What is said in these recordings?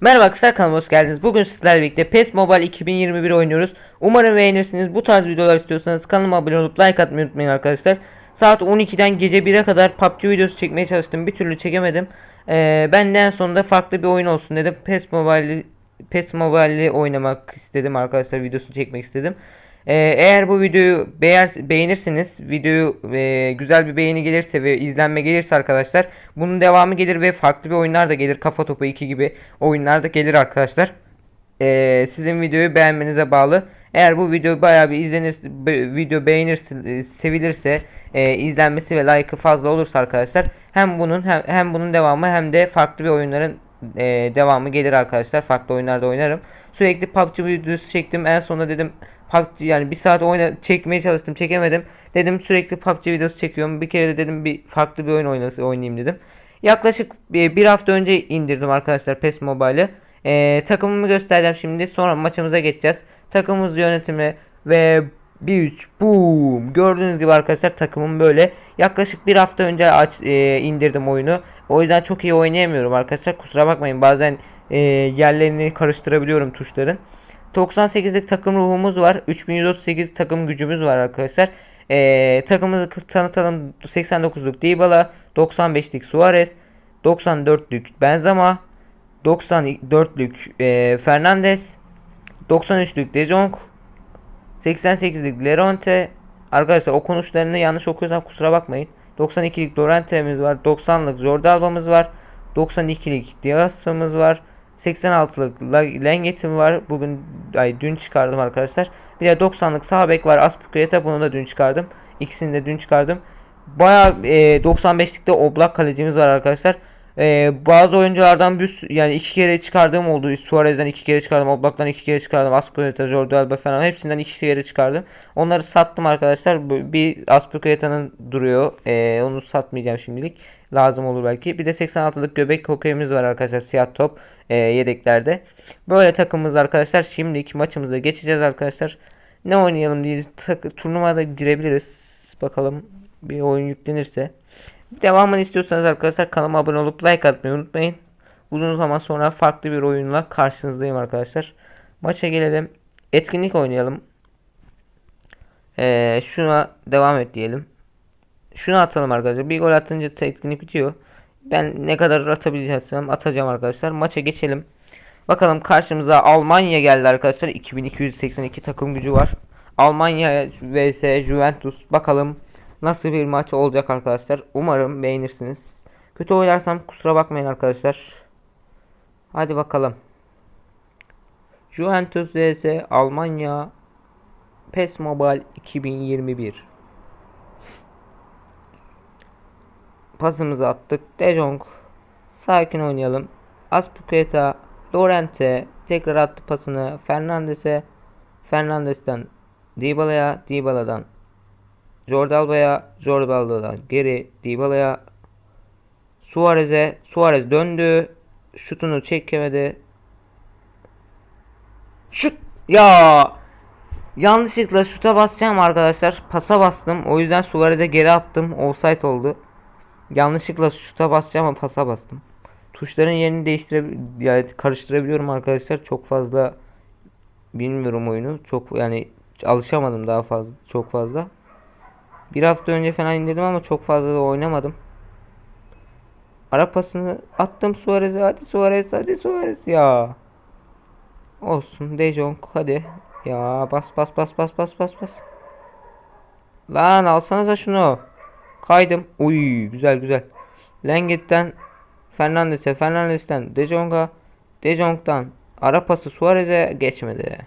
Merhaba arkadaşlar kanalıma hoş geldiniz. Bugün sizlerle birlikte PES Mobile 2021 oynuyoruz. Umarım beğenirsiniz. Bu tarz videolar istiyorsanız kanalıma abone olup like atmayı unutmayın arkadaşlar. Saat 12'den gece 1'e kadar PUBG videosu çekmeye çalıştım. Bir türlü çekemedim. Ee, ben de en sonunda farklı bir oyun olsun dedim. PES Mobile'i PES Mobile'i oynamak istedim arkadaşlar. Videosunu çekmek istedim. Ee, eğer bu videoyu beğer, beğenirseniz, videoyu e, güzel bir beğeni gelirse ve izlenme gelirse arkadaşlar bunun devamı gelir ve farklı bir oyunlar da gelir. Kafa Topu 2 gibi oyunlar da gelir arkadaşlar. Ee, sizin videoyu beğenmenize bağlı. Eğer bu video bayağı bir izlenirse, be- video beğenirse, e, sevilirse, e, izlenmesi ve like'ı fazla olursa arkadaşlar hem bunun hem, hem bunun devamı hem de farklı bir oyunların devamı gelir arkadaşlar. Farklı oyunlarda oynarım. Sürekli PUBG videosu çektim. En sonunda dedim PUBG yani bir saat oyna çekmeye çalıştım, çekemedim. Dedim sürekli PUBG videosu çekiyorum. Bir kere de dedim bir farklı bir oyun oynası oynayayım dedim. Yaklaşık bir, hafta önce indirdim arkadaşlar PES Mobile'ı. Ee, takımımı göstereceğim şimdi. Sonra maçımıza geçeceğiz. Takımımız yönetimi ve bir üç boom. Gördüğünüz gibi arkadaşlar takımım böyle. Yaklaşık bir hafta önce aç, e, indirdim oyunu. O yüzden çok iyi oynayamıyorum arkadaşlar. Kusura bakmayın. Bazen e, yerlerini karıştırabiliyorum tuşların. 98'lik takım ruhumuz var. 3138 takım gücümüz var arkadaşlar. Ee, takımımızı tanıtalım. 89'luk Dybala, 95'lik Suarez, 94'lük Benzema, 94'lük e, Fernandes, 93'lük De Jong, 88'lik Leronte. Arkadaşlar okunuşlarını yanlış okuyorsam kusura bakmayın. 92'lik Lorente'miz var. 90'lık Jordi Alba'mız var. 92'lik Dias'ımız var. 86'lık La- Lenget'im var. Bugün ay dün çıkardım arkadaşlar. Bir de 90'lık sağ bek var. Aspilicueta bunu da dün çıkardım. İkisini de dün çıkardım. Baya e, 95'likte Oblak kalecimiz var arkadaşlar. E, bazı oyunculardan bir yani iki kere çıkardığım oldu. Suarez'den iki kere çıkardım. Oblak'tan iki kere çıkardım. Aspilicueta, Jordi Alba falan hepsinden iki kere çıkardım. Onları sattım arkadaşlar. Bir Aspilicueta'nın duruyor. E, onu satmayacağım şimdilik. Lazım olur belki. Bir de 86'lık göbek hokeyimiz var arkadaşlar. Siyah top e, yedeklerde. Böyle takımımız arkadaşlar. Şimdilik maçımıza geçeceğiz arkadaşlar. Ne oynayalım diye tak- turnuvada girebiliriz. Bakalım bir oyun yüklenirse. Devamını istiyorsanız arkadaşlar kanalıma abone olup like atmayı unutmayın. Uzun zaman sonra farklı bir oyunla karşınızdayım arkadaşlar. Maça gelelim. Etkinlik oynayalım. Ee, şuna devam et diyelim. Şunu atalım arkadaşlar. Bir gol atınca etkinlik bitiyor. Ben ne kadar atabileceksem atacağım arkadaşlar. Maça geçelim. Bakalım karşımıza Almanya geldi arkadaşlar. 2282 takım gücü var. Almanya vs Juventus. Bakalım nasıl bir maç olacak arkadaşlar. Umarım beğenirsiniz. Kötü oynarsam kusura bakmayın arkadaşlar. Hadi bakalım. Juventus vs Almanya PES Mobile 2021 Pasımızı attık. De Jong. Sakin oynayalım. Aspilicueta, Lorente tekrar attı pasını Fernandes'e. Fernandes'ten Dybala'ya, Dybala'dan Jordi Alba'ya, Jordi Alba'dan geri Dybala'ya Suarez'e, Suarez döndü. Şutunu çekemedi. Şut! Ya! Yanlışlıkla şuta basacağım arkadaşlar. Pasa bastım. O yüzden Suarez'e geri attım. Offside oldu. Yanlışlıkla şuta basacağım ama pasa bastım. Tuşların yerini değiştire yani karıştırabiliyorum arkadaşlar. Çok fazla bilmiyorum oyunu. Çok yani alışamadım daha fazla çok fazla. Bir hafta önce falan indirdim ama çok fazla da oynamadım. Ara pasını attım Suarez'e. Hadi Suarez, hadi Suarez ya. Olsun De Jong hadi. Ya bas bas bas bas bas bas bas. Lan alsanıza şunu. Kaydım. Uy güzel güzel. Lenget'ten Fernandes'e, Fernandes'ten De Jong'a, De Jong'dan ara pası Suarez'e geçmedi.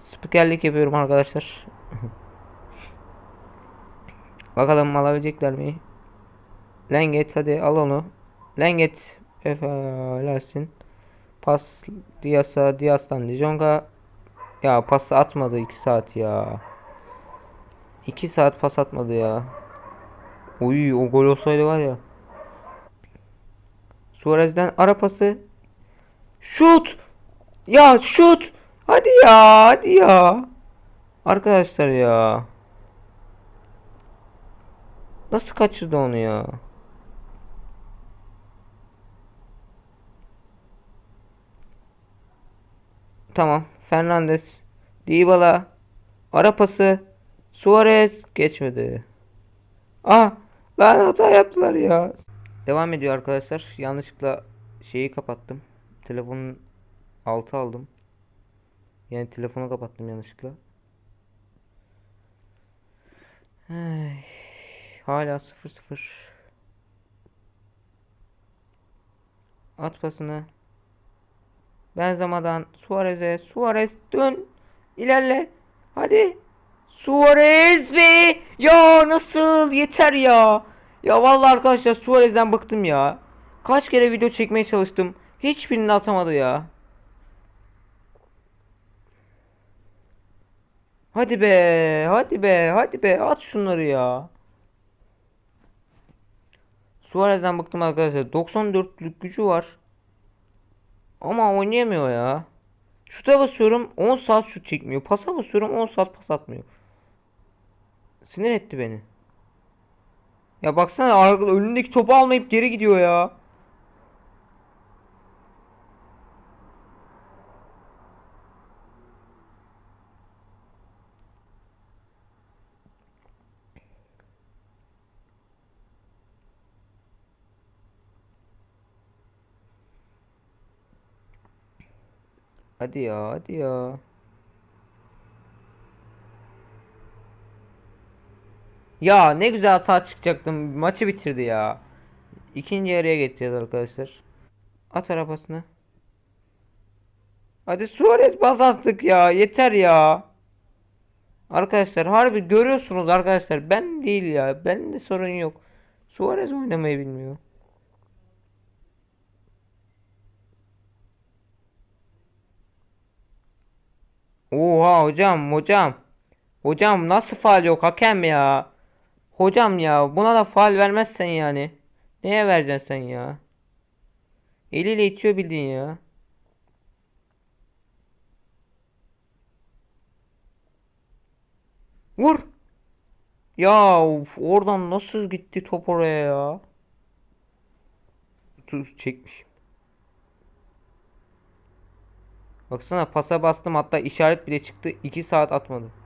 Spikerlik yapıyorum arkadaşlar. Bakalım alabilecekler mi? Lenget hadi al onu. Lenget helalsin. Pas Dias'a, Dias'tan De Jong'a. Ya pası atmadı 2 saat ya. 2 saat pas atmadı ya. Uy o gol olsaydı var ya. Suarez'den ara pası. Şut! Ya şut! Hadi ya, hadi ya. Arkadaşlar ya. Nasıl kaçırdı onu ya? Tamam. Fernandes. Dybala. Ara pası. Suarez geçmedi. Ah lan hata yaptılar ya. Devam ediyor arkadaşlar. Yanlışlıkla şeyi kapattım. Telefonun altı aldım. Yani telefonu kapattım yanlışlıkla. Ay, hala 0-0. At pasını. Benzema'dan Suarez'e. Suarez dön. İlerle. Hadi. Suarez ve ya nasıl yeter ya. Ya vallahi arkadaşlar Suarez'den bıktım ya. Kaç kere video çekmeye çalıştım. Hiçbirini atamadı ya. Hadi be, hadi be, hadi be, at şunları ya. Suarez'den bıktım arkadaşlar. 94'lük gücü var. Ama oynayamıyor ya. Şuta basıyorum 10 saat şut çekmiyor. Pasa basıyorum 10 saat pas atmıyor. Sinir etti beni. Ya baksana önündeki topu almayıp geri gidiyor ya. Hadi ya, hadi ya. Ya ne güzel hata çıkacaktım. Maçı bitirdi ya. İkinci yarıya geçeceğiz arkadaşlar. At arabasını. Hadi Suarez bas attık ya. Yeter ya. Arkadaşlar harbi görüyorsunuz arkadaşlar. Ben değil ya. Ben de sorun yok. Suarez oynamayı bilmiyor. Oha hocam hocam. Hocam nasıl faal yok hakem ya. Hocam ya buna da faal vermezsen yani. Neye vereceksin sen ya? Eliyle itiyor bildiğin ya. Vur. Ya of, oradan nasıl gitti top oraya ya? Dur çekmiş. Baksana pasa bastım hatta işaret bile çıktı. 2 saat atmadı.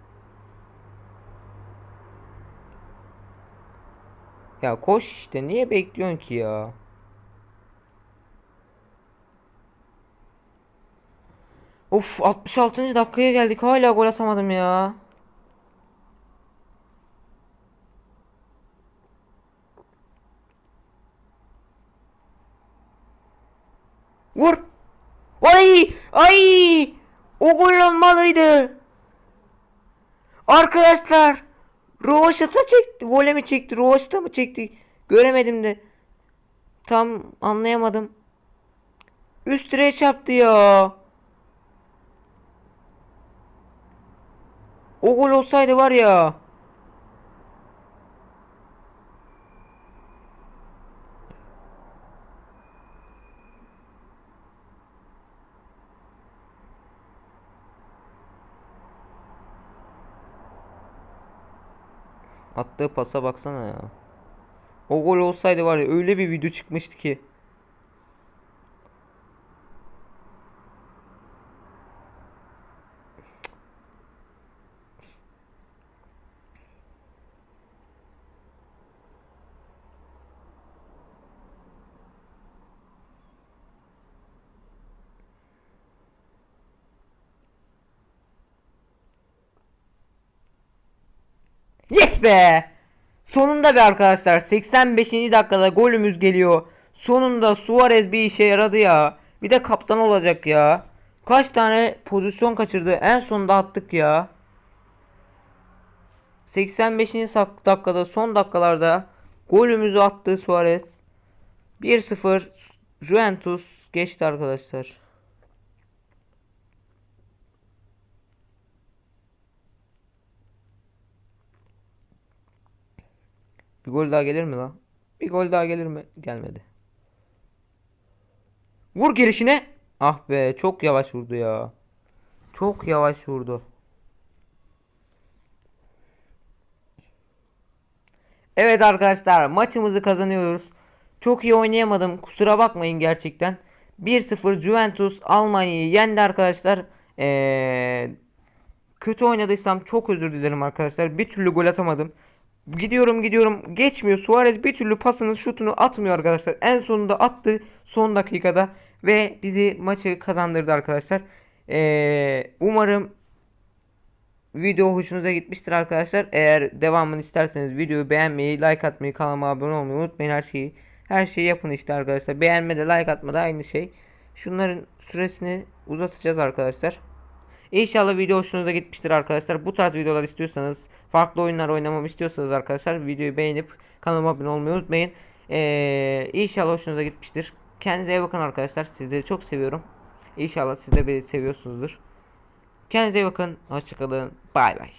Ya koş işte niye bekliyorsun ki ya? Of 66. dakikaya geldik hala gol atamadım ya. Vur. Ay! Ay! O gol olmalıydı. Arkadaşlar. Rovaşata çekti. Vole mi çekti? Rovaşata mı çekti? Göremedim de. Tam anlayamadım. Üst direğe çarptı ya. O gol olsaydı var ya. Attığı pasa baksana ya. O gol olsaydı var ya öyle bir video çıkmıştı ki. Yes be! Sonunda be arkadaşlar 85. dakikada golümüz geliyor. Sonunda Suarez bir işe yaradı ya. Bir de kaptan olacak ya. Kaç tane pozisyon kaçırdı. En sonunda attık ya. 85. sak- dakikada son dakikalarda golümüzü attı Suarez. 1-0 Juventus geçti arkadaşlar. Bir gol daha gelir mi lan? Bir gol daha gelir mi? Gelmedi. Vur girişine. Ah be çok yavaş vurdu ya. Çok yavaş vurdu. Evet arkadaşlar maçımızı kazanıyoruz. Çok iyi oynayamadım. Kusura bakmayın gerçekten. 1-0 Juventus Almanya'yı yendi arkadaşlar. Ee, kötü oynadıysam çok özür dilerim arkadaşlar. Bir türlü gol atamadım. Gidiyorum gidiyorum geçmiyor. Suarez bir türlü pasını şutunu atmıyor arkadaşlar. En sonunda attı son dakikada ve bizi maçı kazandırdı arkadaşlar. Ee, umarım video hoşunuza gitmiştir arkadaşlar. Eğer devamını isterseniz videoyu beğenmeyi, like atmayı, kanalıma abone olmayı unutmayın her şeyi. Her şeyi yapın işte arkadaşlar. Beğenme de like atma da aynı şey. Şunların süresini uzatacağız arkadaşlar. İnşallah video hoşunuza gitmiştir arkadaşlar. Bu tarz videolar istiyorsanız, farklı oyunlar oynamamı istiyorsanız arkadaşlar videoyu beğenip kanalıma abone olmayı unutmayın. Ee, inşallah hoşunuza gitmiştir. Kendinize iyi bakın arkadaşlar. Sizleri çok seviyorum. İnşallah siz de beni seviyorsunuzdur. Kendinize iyi bakın. Hoşçakalın. Bay bay.